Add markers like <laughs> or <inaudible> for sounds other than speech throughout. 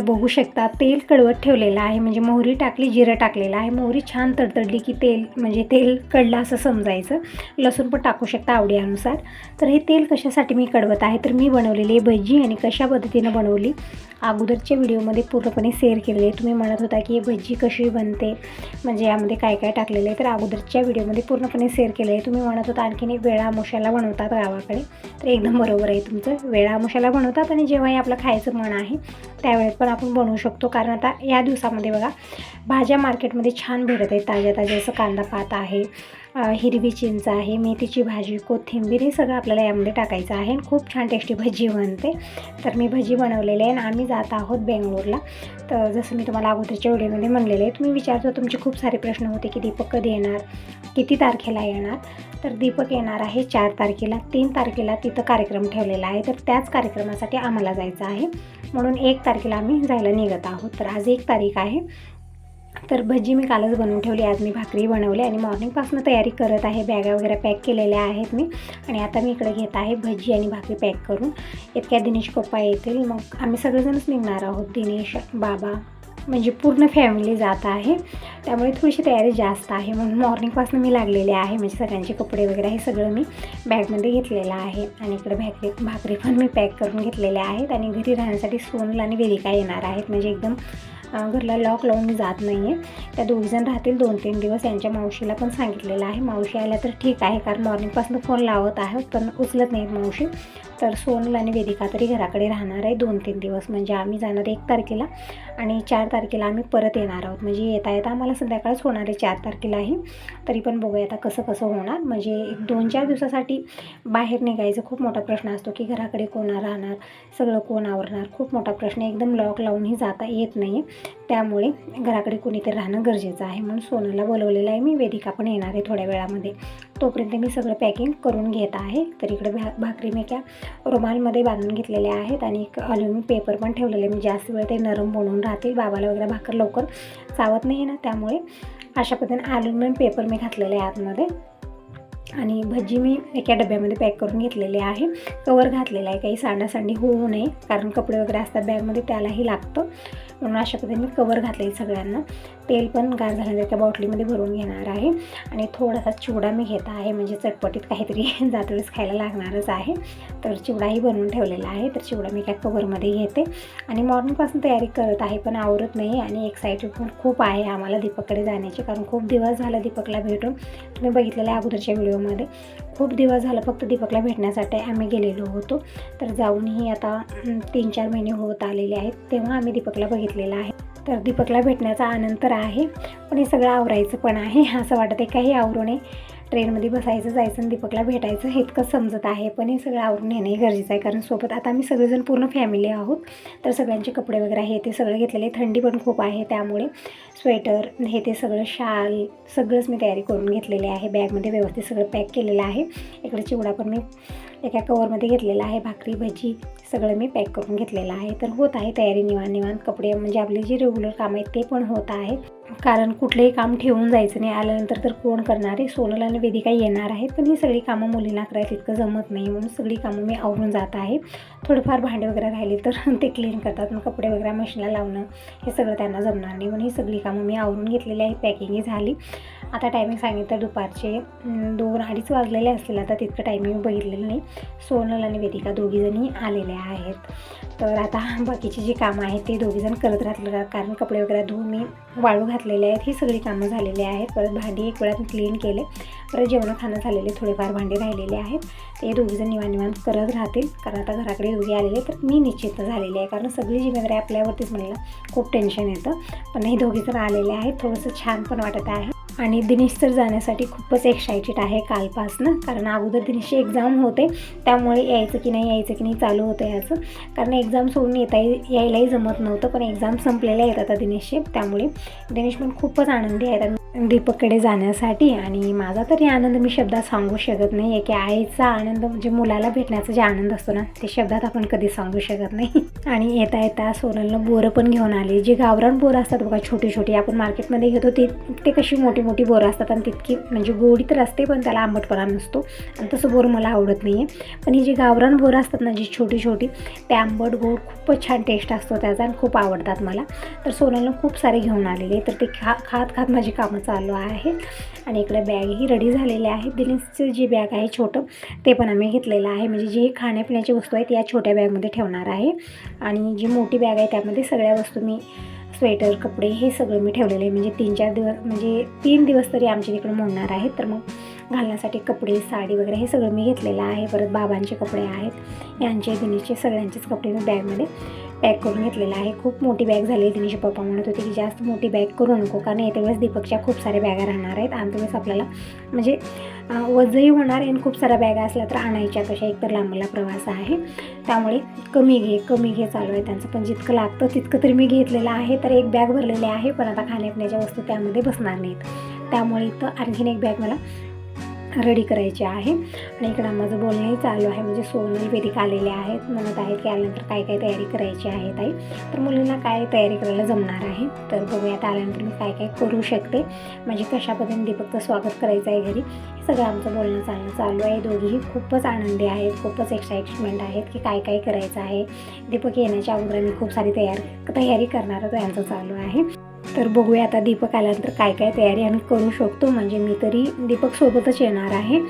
इकडे बघू शकता तेल कडवत ठेवलेलं आहे. म्हणजे मोहरी टाकली जिरं टाकलेलं आहे. मोहरी छान तडतडली की तेल म्हणजे तेल कडलं असं समजायचं. लसूण पण टाकू शकता आवडीनुसार. तर हे तेल कशासाठी मी कडवत आहे? तर मी बनवलेली आहे भजी आणि कशा पद्धतीनं बनवली? अगोदरच्या व्हिडिओमध्ये पूर्णपणे शेअर केलेली आहे. तुम्ही म्हणत होता की हे भजी कशी बनते? म्हणजे यामध्ये काय काय टाकलेलं आहे? तर अगोदरच्या व्हिडिओमध्ये पूर्णपणे शेअर केलं आहे. तुम्ही म्हणत होता आणखीन एक वेळा मुशाला बनवतात गावाकडे. तर एकदम बरोबर आहे तुमचं. वेळा मुशाला बनवतात आणि जेव्हाही आपलं खायचं मन आहे त्यावेळेत पण आपण बनवू शकतो. कारण आता या दिवसामध्ये बघा भाज्या मार्केटमध्ये छान भेटत आहेत ताज्या ताज्या असं कांदा पात आहे. हिरवी चिंच आहे मेथीची भाजी कोथिंबीर हे सगळं आपल्याला यामध्ये टाकायचं आहे आणि खूप छान टेस्टी भजी बनते. तर मी भजी बनवलेली आहे आणि आम्ही जात आहोत बेंगलोरला. तर जसं मी तुम्हाला अगोदरच्या व्हिडिओमध्ये म्हणलेले आहे तुम्ही विचारतो तुमचे खूप सारे प्रश्न होते की दीपक कधी येणार किती तारखेला येणार? तर दीपक येणार आहे चार तारखेला तीन तारखेला तिथं कार्यक्रम ठेवलेला आहे. तर त्याच कार्यक्रमासाठी आम्हाला जायचं आहे. म्हणून एक तारखेला आम्ही जायला निघत आहोत. तर आज एक तारीख आहे. तर भजी मी कालच बनवून ठेवली आज मी भाकरी बनवली आणि मॉर्निंगपासून तयारी करत आहे. बॅगा वगैरे पॅक केलेल्या आहेत मी. आणि आता मी इकडे घेत आहे भजी आणि भाकरी पॅक करून. इतक्या दिनेश पप्पा येतील मग आम्ही सगळेजणच निघणार आहोत दिनेश बाबा म्हणजे पूर्ण फॅमिली जात आहे. त्यामुळे थोडीशी तयारी जास्त आहे. म्हणून मॉर्निंगपासून मी लागलेले आहे. म्हणजे सगळ्यांचे कपडे वगैरे हे सगळं मी बॅगमध्ये घेतलेलं आहे. आणि इकडे भाकरी भाकरी पण मी पॅक करून घेतलेल्या आहेत. आणि घरी राहण्यासाठी सोनल आणि वेदिका येणार आहेत. म्हणजे एकदम घरला लॉक लावून जात नाही आहे त्या दोघीजण राहतील दोन तीन दिवस. यांच्या मावशीला पण सांगितलेलं आहे. मावशी आल्या तर ठीक आहे कारण मॉर्निंगपासून फोन लावत आहे पण उचलत नाहीत मावशी. तर सोनल आणि वेदिका तरी घराकडे राहणार आहे दोन तीन दिवस. म्हणजे आम्ही जाणार एक तारखेला. आणि चार तारखेला आम्ही परत येणार आहोत. म्हणजे येता येता आम्हाला संध्याकाळच होणार आहे चार तारखेलाही. तरी पण बघूया आता कसं कसं होणार. म्हणजे एक दोन चार दिवसासाठी बाहेर निघायचं खूप मोठा प्रश्न असतो की घराकडे कोण राहणार? सगळं कोण आवरणार? खूप मोठा प्रश्न. आहे. एकदम लॉक लावूनही जाता येत नाही. त्यामुळे घराकडे कोणीतरी राहणं गरजेचं आहे म्हणून सोनूला बोलवलेलं आहे. मी वेदिका पण येणार आहे थोड्या वेळामध्ये. तोपर्यंत मी सगळं पॅकिंग करून घेत आहे. तर इकडे भा भाकरी मी त्या रुमालमध्ये बांधून घेतलेल्या आहेत आणि एक अल्युमिनियम पेपर पण ठेवलेले मी जास्त वेळ ते नरम बनवून राहतील. बाबाला वगैरे भाकर लवकर चावत नाही ना त्यामुळे अशा पद्धतीने अल्युमिनियम पेपर मी घातलेले आहे आतमध्ये. आणि भजी मी एका डब्यामध्ये पॅक करून घेतलेली आहे. कवर घातलेला आहे. काही सांडासांडी होऊ नये कारण कपडे वगैरे असतात बॅगमध्ये त्यालाही लागतं. म्हणून अशा पद्धतीने कवर घातले सगळ्यांना. तेल पण गार झाल्यानंतर त्या बॉटलीमध्ये भरून घेणार आहे. आणि थोडासा चिवडा मी घेत आहे. म्हणजे चटपटीत काहीतरी <laughs> जातवेळेस खायला लागणारच आहे. तर चिवडाही बनवून ठेवलेला आहे. तर चिवडा मी काय कवरमध्ये घेते. आणि मॉर्निंगपासून तयारी करत आहे पण आवरत नाही आणि एक्साइटेड पण खूप आहे आम्हाला दीपककडे जाण्याची. कारण खूप दिवस झाला दीपकला भेटून. तुम्ही बघितलेलं आहे अगोदरच्या व्हिडिओमध्ये. खूप दिवस झालं फक्त दीपकला भेटण्यासाठी आम्ही गेलेलो होतो. तर जाऊनही आता तीन चार महिने होत आलेले आहेत. तेव्हा आम्ही दीपकला घेतलेला आहे. तर दीपकला भेटण्याचा आनंद तर आहे पण हे सगळं आवरायचं पण आहे. असं वाटत आहे काही आवरू नये ट्रेनमध्ये बसायचं जायचं आणि दीपकला भेटायचं हे इतकं समजत आहे. पण हे सगळं आवरून येणंही गरजेचं आहे. कारण सोबत आता आम्ही सगळेजण पूर्ण फॅमिली आहोत. तर सगळ्यांचे कपडे वगैरे आहे ते सगळं घेतलेले थंडी पण खूप आहे त्यामुळे स्वेटर हे ते सगळं शाल सगळंच मी तयारी करून घेतलेले आहे. बॅगमध्ये व्यवस्थित सगळं पॅक केलेलं आहे. इकडे चिवडा पण मी एका कवरमध्ये घेतलेला आहे. भाकरी भजी सगळं मी पॅक करून घेतलेलं आहे. तर होत आहे तयारी निवान निवान कपडे म्हणजे आपले जे रेग्युलर काम आहेत ते पण होत आहे. कारण कुठलंही काम ठेवून जायचं नाही आल्यानंतर तर कोण करणार आहे? सोनल आणि वेदिका येणार आहेत पण ही सगळी कामं मुलींना करायला इतकं जमत नाही. म्हणून सगळी कामं मी आवरून जात आहे. थोडंफार भांडे वगैरे राहिले तर <laughs> ते क्लीन करतात. मग कपडे वगैरे मशीनला लावणं हे सगळं त्यांना जमणार नाही. म्हणून ही सगळी कामं मी आवरून घेतलेली आहे. पॅकिंगही झाली. आता टायमिंग सांगितलं दुपारचे दोन अडीच वाजलेले असतील. आता तितकं टायमिंग बघितलेलं नाही. सोनल आणि वेदिका दोघीजणी आलेल्या आहेत तर आता बाकीची जी कामं आहेत ते दोघीजण करत राहतील. कारण कपडे वगैरे धुवून मी वाळू घातलेले आहेत. ही सगळी कामं झालेली आहेत. परत भांडी एक वेळात क्लीन केले. परत जेवण खाणं झालेले. थोडेफार भांडे राहिलेले आहेत. ते दोघीजण निवांत निवांत करत राहतील. कारण आता घराकडे दोघी आलेले तर मी निश्चित झालेली आहे. कारण सगळी जिम्मेदारी आपल्यावरतीच म्हणलं खूप टेन्शन येतं. पण हे दोघीजण आलेले आहेत. थोडंसं छान पण वाटत आहे. आणि दिनेश तर जाण्यासाठी खूपच एक्सायटेड आहे कालपासनं. कारण अगोदर दिनेशची एक्झाम होते. त्यामुळे यायचं की नाही यायचं की नाही चालू होतं याचं. कारण एक्झाम एक्झाम सोडून येता यायलाही जमत नव्हतं पण एक्झाम संपलेल्या आहेत आता दिनेशचे त्यामुळे दिनेश पण खूपच आनंदी आहेत आणि दीपककडे जाण्यासाठी आणि माझा तरी आनंद मी शब्दात सांगू शकत नाही आहे की आईचा आनंद म्हणजे मुलाला भेटण्याचा जे आनंद असतो ना ते शब्दात आपण कधी सांगू शकत नाही. <laughs> आणि येता येता सोनलनं बोरं पण घेऊन आली. जी गावरान बोरं असतात बघा छोटी छोटी आपण मार्केटमध्ये घेतो ते ते कशी मोठी मोठी बोरं असतात आणि तितकी म्हणजे गोडी तर असते पण त्याला आंबटपणा नसतो. आणि तसं बोर मला आवडत नाही आहे पण ही जी गावरान बोरं असतात ना जी छोटी छोटी ते आंबट गोड खूपच छान टेस्ट असतो त्याचा आणि खूप आवडतात मला. तर सोनलनं खूप सारे घेऊन आलेले. तर ते खा खात खात माझी कामं चालू आहेत. आणि इकडे बॅगही रेडी झालेले आहेत. दिनेशचं जे बॅग आहे छोटं ते पण आम्ही घेतलेलं आहे. म्हणजे जे खाण्यापिण्याची वस्तू आहेत या छोट्या बॅगमध्ये ठेवणार आहे. आणि जी मोठी बॅग आहे त्यामध्ये सगळ्या वस्तू मी स्वेटर कपडे हे सगळं मी ठेवलेलं आहे. म्हणजे तीन चार दिवस म्हणजे तीन दिवस तरी आमच्या तिकडे मोडणार आहेत. तर मग घालण्यासाठी कपडे साडी वगैरे हे सगळं मी घेतलेलं आहे. परत बाबांचे कपडे आहेत. यांचे दिनेशचे सगळ्यांचेच कपडे मी बॅगमध्ये पॅक करून घेतलेला आहे. खूप मोठी बॅग झाली आहे पप्पा म्हणत होते की जास्त मोठी बॅग करू नको कारण येत्या वेळेस दीपकच्या खूप साऱ्या बॅगा राहणार आहेत. आणि त्यावेळेस आपल्याला म्हणजे वजही होणार आणि खूप साऱ्या बॅगा असल्या तर आणायच्या. कशा एकतर लांबला प्रवास आहे. त्यामुळे कमी घे कमी घे चालू आहे त्यांचं. पण जितकं लागतं तितकं तरी मी घेतलेलं आहे. तर एक बॅग भरलेली आहे पण आता खाण्यापिण्याच्या वस्तू त्यामध्ये बसणार नाहीत. त्यामुळे इथं आणखीन एक बॅग मला रेडी करायची आहे. आणि इकडं माझं बोलणंही चालू आहे. म्हणजे सोनल वेदिक आलेले आहेत. म्हणत आहेत की आल्यानंतर काय काय तयारी करायची आहे ताई. तर मुलींना काय तयारी करायला जमणार आहे? तर बघूयात आल्यानंतर मी काय काय करू शकते. म्हणजे कशा पद्धतीने दीपकचं स्वागत करायचं आहे घरी? हे सगळं आमचं बोलणं चालणं चालू आहे. दोघीही खूपच आनंदी आहेत. खूपच एक्साइटमेंट आहेत की काय काय करायचं आहे. दीपक येण्याच्या अगोदर मी खूप सारी तयार तयारी करणार यांचं चालू आहे. तर बघूया आता दीपक आल्यानंतर काय काय तयारी आम्ही करू शकतो. म्हणजे मी तरी दीपक सोबतच येणार आहे.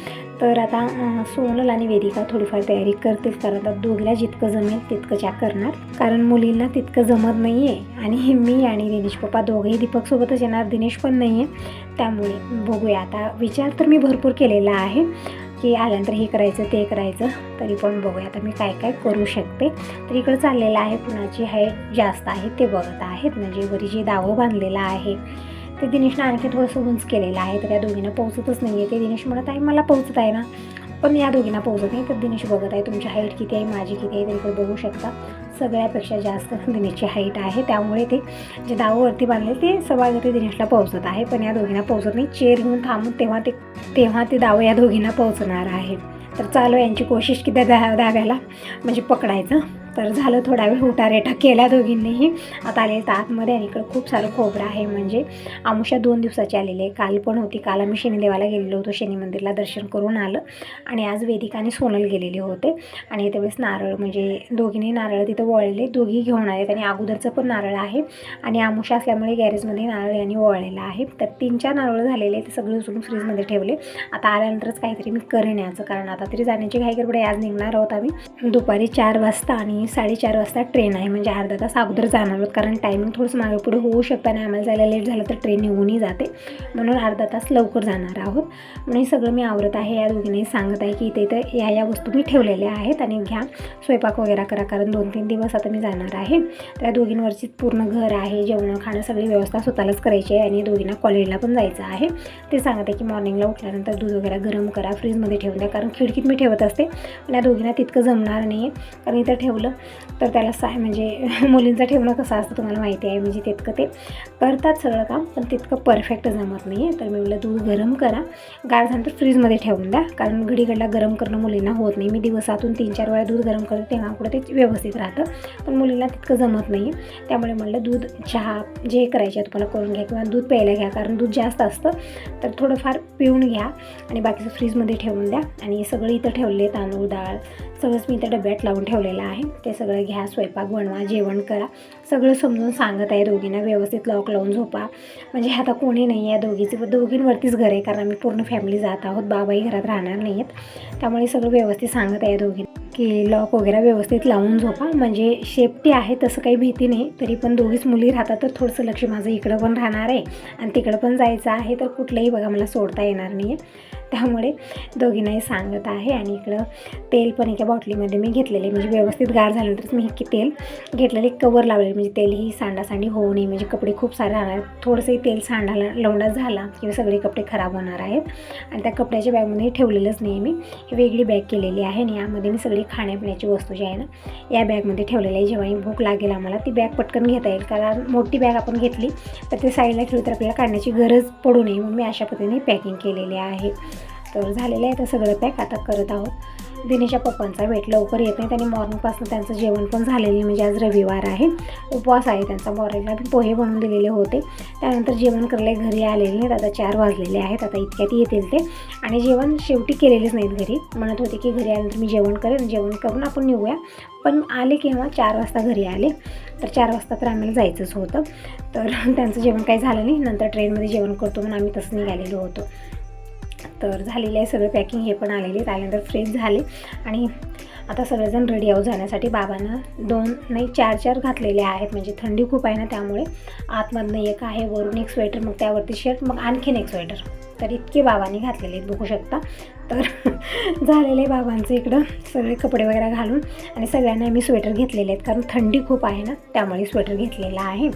तर आता सोनल आणि वेदिका थोडीफार तयारी करतील कारण आता दोघीला जितकं जमेल तितकं च्या करणार. कारण मुलींना तितकं जमत नाही आहे आणि मी आणि दिनेश पप्पा दोघेही दीपकसोबतच येणार. दिनेश पण नाही आहे त्यामुळे बघूया. आता विचार तर मी भरपूर केलेला आहे. की आल्यानंतर हे करायचं ते करायचं. तरी पण बघूया आता मी काय काय करू शकते. तर इकडं चाललेलं आहे कुणाची हाईट जास्त आहे ते बघत आहेत. म्हणजे वरी जे दावं बांधलेलं आहे ते दिनेशनं आणखी थोडंसं उंच केलेलं आहे. तर या दोघींना पोहोचतच नाही आहे ते दिनेश म्हणत आहे मला पोहोचत आहे ना. पण या दोघींना पोहोचत नाही. तर दिनेश बघत आहे तुमची हाईट किती आहे? माझी किती आहे? तरी बघू शकता. सगळ्यापेक्षा जास्त दिनेशची हाईट आहे. त्यामुळे ते जे दावावरती बांधले ते सभागती दिनेशला पोहोचत आहे. पण या दोघींना पोहोचत नाही. चेअर घेऊन थांबून तेव्हा ते तेव्हा ते दावं या दोघींना पोहोचणार आहे तर चालू यांची कोशिश की त्या दा दाव्याला म्हणजे पकडायचं. तर झालं थोडा वेळ उठारेटा केल्या दोघींनीही. आता आले तर आतमध्ये आणि इकडं खूप सारं खोबरं आहे. म्हणजे आमुषा दोन दिवसाची आलेली आहे. काल पण होती. काल आम्ही शनिदेवाला गेलेलो होतो. शनी मंदिरला दर्शन करून आलं. आणि आज वेदिका आणि सोनल गेलेले होते. आणि त्यावेळेस नारळ म्हणजे दोघींनी नारळ तिथं वळले. दोघी घेऊन आलेत आणि अगोदरचं पण नारळ आहे. आणि आमुषा असल्यामुळे गॅरेजमध्ये नारळ यांनी वळलेला आहे. तर तीन चार नारळ झालेले ते सगळे उचलून फ्रीजमध्ये ठेवले. आता आल्यानंतरच काहीतरी मी करेन याचं. कारण आता तरी जाण्याची घाई गडबड आज निघणार आहोत आम्ही. दुपारी चार वाजता आणि साडेचार वाजता ट्रेन आहे. म्हणजे अर्धा तास अगोदर जाणार आहोत. कारण टायमिंग थोडंसं मागे पुढे होऊ शकतं आणि आम्हाला जायला लेट झालं तर ट्रेन निघूनही जाते. म्हणून अर्धा तास लवकर जाणार आहोत. म्हणून हे सगळं मी आवरत आहे. या दोघींनाही सांगत आहे की इथे इथं या या वस्तू मी ठेवलेल्या आहेत आणि घ्या. स्वयंपाक वगैरे करा. कारण दोन तीन दिवस आता मी जाणार आहे. तर या दोघींवरची पूर्ण घर आहे. जेवणं खाणं सगळी व्यवस्था स्वतःलाच करायची आहे आणि दोघींना कॉलेजला पण जायचं आहे. ते सांगत आहे की मॉर्निंगला उठल्यानंतर दूध वगैरे गरम करा. फ्रीजमध्ये ठेवून द्या. कारण खिडकीत मी ठेवत असते. पण या दोघींना तितकं जमणार नाही आहे कारण इथं ठेवलं तर त्याला साय म्हणजे <laughs> मुलींचं ठेवणं कसं असतं तुम्हाला माहिती आहे म्हणजे तितकं ते करतात सगळं काम पण तितकं परफेक्ट जमत नाही आहे तर मी म्हटलं दूध गरम करा. गार झाल्यानंतर फ्रीजमध्ये ठेवून द्या कारण घडीघडला गरम करणं मुलींना होत नाही. मी दिवसातून तीन चार वेळा दूध गरम करते तेव्हा पुढे ते व्यवस्थित राहतं. पण मुलींना तितकं जमत नाही आहे त्यामुळे म्हटलं दूध चहा जे करायचे आहे तुम्हाला करून घ्या किंवा दूध प्यायला घ्या कारण दूध जास्त असतं. तर थोडंफार पिऊन घ्या आणि बाकीचं फ्रीजमध्ये ठेवून द्या. आणि सगळं इथं ठेवले तांदूळ डाळ सगळंच मी त्या डब्यात लावून ठेवलेलं आहे. ते सगळं घ्या स्वयंपाक बनवा जेवण करा. सगळं समजून सांगत आहे दोघींना. व्यवस्थित लॉक लावून झोपा. म्हणजे आता कोणी नाही आहे दोघीचे. दोघींवरतीच घर आहे कारण आम्ही पूर्ण फॅमिली जात आहोत. बाबाही घरात राहणार नाही आहेत त्यामुळे सगळं व्यवस्थित सांगत आहे दोघींना. की लॉक वगैरे व्यवस्थित लावून झोपा. म्हणजे शेफ्टी आहे तसं काही भीती नाही. तरी पण दोघीच मुली राहतात तर थोडंसं लक्ष माझं इकडं पण राहणार आहे. आणि तिकडं पण जायचं आहे तर कुठलंही बघा मला सोडता येणार नाही आहे त्यामुळे दोघींनाही सांगत आहे. आणि इकडं तेल पण एका बॉटलीमध्ये मी घेतलेले म्हणजे व्यवस्थित गार झाल्यानंतरच मी इतकी तेल घेतलेले कवर लावलेले म्हणजे तेल ही सांडासांडी होऊ नये. म्हणजे कपडे खूप सारे राहणार थोडंसंही तेल सांडाला लवंडा झाला किंवा सगळे कपडे खराब होणार आहेत. आणि त्या कपड्याच्या बॅगमध्ये ठेवलेलंच नाही मी. ही वेगळी बॅग केलेली आहे आणि यामध्ये मी सगळी खाण्यापिण्याची वस्तू जी आहे ना या बॅगमध्ये ठेवलेली आहे. जेव्हाही भूक लागेल आम्हाला ती बॅग पटकन घेता येईल. कारण मोठी बॅग आपण घेतली तर ते साईडला ठेवली तर आपल्याला काढण्याची गरज पडू नये. म्हणून मी अशा पद्धतीने पॅकिंग केलेली आहे. तर झालेलं आहे. तर सगळं पॅक आता करत आहोत. दिनेशच्या पप्पांचा भेट लवकर येत नाही. त्यांनी मॉर्निंगपासून त्यांचं जेवण पण झालेलं नाही, म्हणजे आज रविवार आहे. उपवास आहे त्यांचा. मॉर्निंगला मी पोहे बनवून दिलेले होते. त्यानंतर जेवण करायला घरी आलेले नाहीत. आता चार वाजलेले आहेत. आता इतक्यात येतील ते. आणि जेवण शेवटी केलेलेच नाहीत घरी. म्हणत होते की घरी आल्यानंतर मी जेवण करेन. जेवण करून आपण निघूया. पण आले केव्हा चार वाजता घरी आले. तर चार वाजता तर आम्हाला जायचंच होतं. तर त्यांचं जेवण काही झालं नाही. नंतर ट्रेनमध्ये जेवण करतो म्हणून आम्ही तसं निघालेलो होतो. तर झालेलं आहे सगळं पॅकिंग हे पण आलेले त्यानंतर फ्रेश झाले. आणि आता सगळेजण रेडी आऊट जाण्यासाठी. बाबांना दोन नाही चार चार घातलेले आहेत. म्हणजे थंडी खूप आहे ना त्यामुळे. आतमधनं एक आहे वरून एक स्वेटर मग त्यावरती शर्ट मग आणखीन एक स्वेटर तर इतके बाबांनी घातलेले आहेत बघू शकता. तर <laughs> झालेले बाबांचं इकडं सगळे कपडे वगैरे घालून. आणि सगळ्यांना मी स्वेटर घेतलेले आहेत कारण थंडी खूप आहे ना त्यामुळे स्वेटर घेतलेला आहे.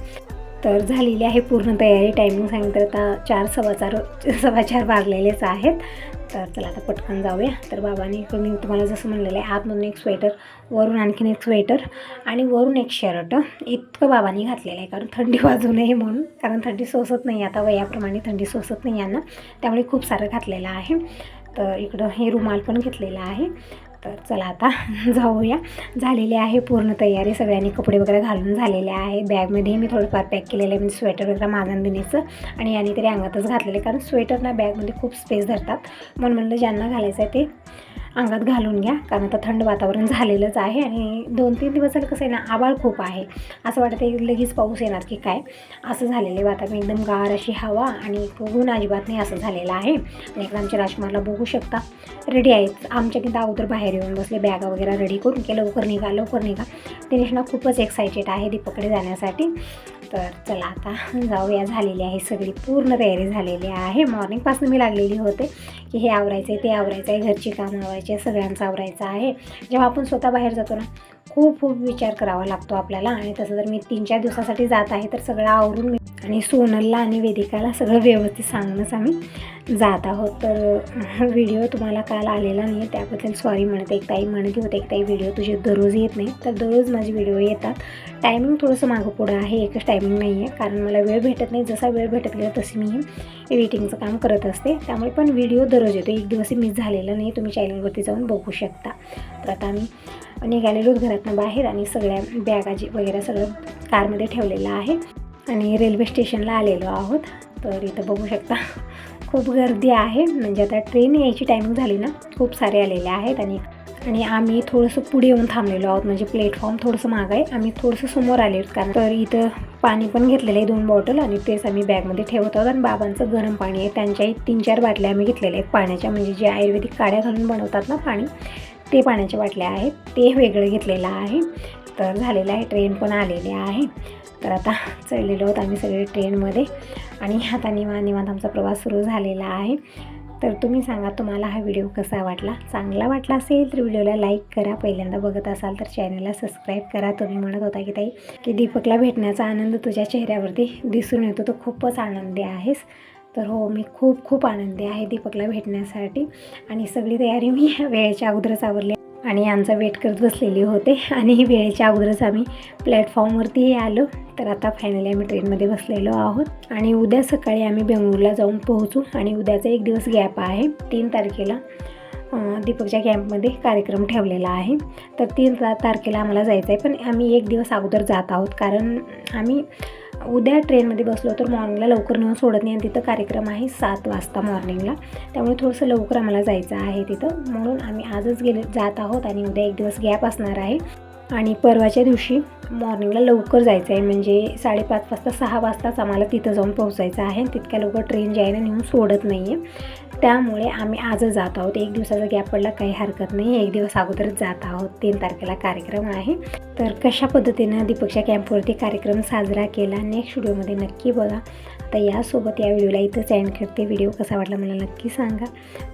तर झालेली आहे पूर्ण तयारी. टायमिंग सांगितलं तर आता चार सव्वा चार <laughs> सव्वा चार वाजलेलेच आहेत. तर चला आता पटकन जाऊया. तर बाबांनी मी तुम्हाला जसं म्हणलेलं आहे आतमधून एक स्वेटर वरून आणखीन एक स्वेटर आणि वरून एक शर्ट इतकं बाबांनी घातलेलं आहे कारण थंडी वाजू नये म्हणून. कारण थंडी सोसत नाही आता वयाप्रमाणे थंडी सोसत नाही यांना. त्यामुळे खूप सारं घातलेलं आहे. तर इकडं हे रुमाल पण घेतलेला आहे. तर चला आता <laughs> जाऊया. झालेली आहे पूर्ण तयारी. सगळ्यांनी कपडे वगैरे घालून झालेले आहे. बॅगमध्ये मी थोडंफार पॅक केलेलं आहे म्हणजे स्वेटर वगैरे माझा दिनेचं आणि याने तरी अंगातच घातलेले कारण स्वेटर ना बॅगमध्ये खूप स्पेस धरतात. म्हणून म्हणलं ज्यांना घालायचं आहे ते अंगात घालून घ्या. कारण आता थंड वातावरण झालेलंच आहे आणि दोन तीन दिवस झालं कसं आहे ना आबाळ खूप आहे. असं वाटतं आहे लगेच पाऊस येणार की काय? असं झालेलं आहे. वातावरण एकदम गार अशी हवा आणि ऊन अजिबात नाही असं झालेलं आहे. आणि एकदा आमच्या राजकुमारला बघू शकता. रेडी आहेत. आमच्या किंवा अगोदर बाहेर येऊन बसले. बॅगा वगैरे रेडी करून की लवकर निघा लवकर निघा. दिनेशना खूपच एक्सायटेड आहे दीपकडे जाण्यासाठी. तर चला आता <laughs> जाऊया. झालेली आहे सगळी पूर्ण तयारी झालेली आहे. मॉर्निंगपासून मी लागलेली होते की हे आवरायचं आहे ते आवरायचं आहे घरची कामं आवरायची आहे सगळ्यांचं आवरायचं आहे. जेव्हा आपण स्वतः बाहेर जातो ना खूप खूप विचार करावा लागतो आपल्याला. आणि तसं जर मी तीन चार दिवसासाठी जात आहे तर सगळं आवरून मी आणि सोनलला आणि वेदिकाला सगळं व्यवस्थित सांगूनच आम्ही जात आहोत. तर व्हिडिओ तुम्हाला काल आलेला नाही आहे त्याबद्दल सॉरी म्हणते एक ताई म्हणते होते एक ताई व्हिडिओ तुझे दररोज येत नाही. तर दररोज माझे व्हिडिओ येतात. टायमिंग थोडंसं मागं पुढं आहे एकच टायमिंग नाही आहे कारण मला वेळ भेटत नाही. जसा वेळ भेटत गेला तशी मी एडिटिंगचं काम करत असते. त्यामुळे पण व्हिडिओ दररोज येतो. एक दिवसही मिस झालेला नाही. तुम्ही चॅनलवरती जाऊन बघू शकता. तर आता आम्ही निघालेलोच घरातनं बाहेर आणि सगळ्या बॅगाजी वगैरे सगळं कारमध्ये ठेवलेलं आहे. आणि रेल्वे स्टेशनला आलेलो आहोत. तर इथं बघू शकता खूप गर्दी आहे. म्हणजे आता ट्रेन यायची टायमिंग झाली ना खूप सारे आलेले आहेत. आणि आणि आम्ही थोडंसं पुढे येऊन थांबलेलो आहोत. म्हणजे प्लॅटफॉर्म थोडंसं माग आहे. आम्ही थोडंसं समोर आले आहोत. कारण तर इथं पाणी पण घेतलेलं आहे दोन बॉटल आणि तेच आम्ही बॅगमध्ये ठेवत आहोत. आणि बाबांचं गरम पाणी आहे. त्यांच्याही तीन चार बाटल्या आम्ही घेतलेल्या आहेत. पाण्याच्या म्हणजे जे आयुर्वेदिक काड्या घालून बनवतात ना पाणी ते पाण्याच्या बाटल्या आहेत ते वेगळं घेतलेलं आहे. तर झालेलं आहे ट्रेन पण आलेली आहे. तर आता <laughs> चढलेलो आहोत आम्ही सगळे ट्रेनमध्ये आणि आता निवांत निवांत आमचा प्रवास सुरू झालेला आहे. तर तुम्ही सांगा तुम्हाला हा व्हिडिओ कसा वाटला? चांगला वाटला असेल तर व्हिडिओला लाईक करा. पहिल्यांदा बघत असाल तर चॅनलला सबस्क्राईब करा. तुम्ही म्हणत होता की ताई की दीपकला भेटण्याचा आनंद तुझ्या चेहऱ्यावरती दिसून येतो. तो खूपच आनंदी आहेस. तर हो मी खूप खूप आनंदी आहे दीपकला भेटण्यासाठी. आणि सगळी तयारी मी <laughs> वेळेच्या अगोदरच आवरली. आणि आमचा वेट करत बसलेली होते. <laughs> आणि वेळेच्या अगोदरच आम्ही प्लॅटफॉर्मवरतीही आलो. तर आता फायनली आम्ही ट्रेनमध्ये बसलेलो आहोत. आणि उद्या सकाळी आम्ही बेंगळूरला जाऊन पोहोचू. आणि उद्याचा एक दिवस गॅप आहे. तीन तारखेला दीपकच्या कॅम्पमध्ये कार्यक्रम ठेवलेला आहे. तर तीन तारखेला आम्हाला जायचं आहे पण आम्ही एक दिवस अगोदर जात आहोत. कारण आम्ही उद्या ट्रेनमध्ये बसलो तर मॉर्निंगला लवकर नेऊन सोडत नाही आणि तिथं कार्यक्रम आहे सात वाजता मॉर्निंगला. त्यामुळे थोडंसं लवकर आम्हाला जायचं आहे तिथं. म्हणून आम्ही आजच गेले जात आहोत आणि उद्या एक दिवस गॅप असणार आहे. आणि परवाच्या दिवशी मॉर्निंगला लवकर जायचं आहे म्हणजे साडेपाच वाजता सहा वाजताच आम्हाला तिथं जाऊन पोहोचायचं आहे. तितक्या लवकर ट्रेन जी आहे ना नेऊन सोडत नाही आहे त्यामुळे आम्ही आजच जात आहोत. एक दिवसाचा गॅप पडला काही हरकत नाही. एक दिवस अगोदरच जात आहोत. तीन तारखेला कार्यक्रम आहे. तर कशा पद्धतीनं दीपकच्या कॅम्पवरती कार्यक्रम साजरा केला? नेक्स्ट व्हिडिओमध्ये नक्की बघा. आता यासोबत या व्हिडिओला इथंच एंड करते. व्हिडिओ कसा वाटला मला नक्की सांगा.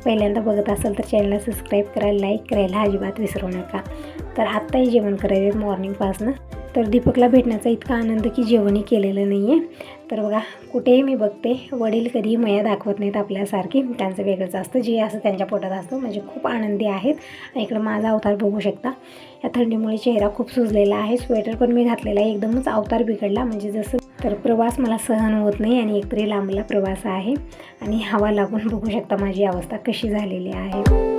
पहिल्यांदा बघत असाल तर चॅनलला सबस्क्राईब करायला लाईक करायला अजिबात विसरू नका. तर आत्ताही जेवण करायचं मॉर्निंगपासनं तर दीपकला भेटण्याचा इतका आनंद की जेवणही केलेलं नाही आहे तर बघा कुठेही मी बघते वडील कधीही मया दाखवत नाहीत आपल्यासारखी. त्यांचं वेगळंच असतं जे असं त्यांच्या पोटात असतं म्हणजे खूप आनंदी आहेत. आणि इकडं माझा अवतार बघू शकता. या थंडीमुळे चेहरा खूप सुजलेला आहे. स्वेटर पण मी घातलेला आहे. एकदमच अवतार बिघडला. म्हणजे जसं तर प्रवास मला सहन होत नाही आणि एकतरी लांबला प्रवास आहे. आणि हवा लागून बघू शकता माझी अवस्था कशी झालेली आहे.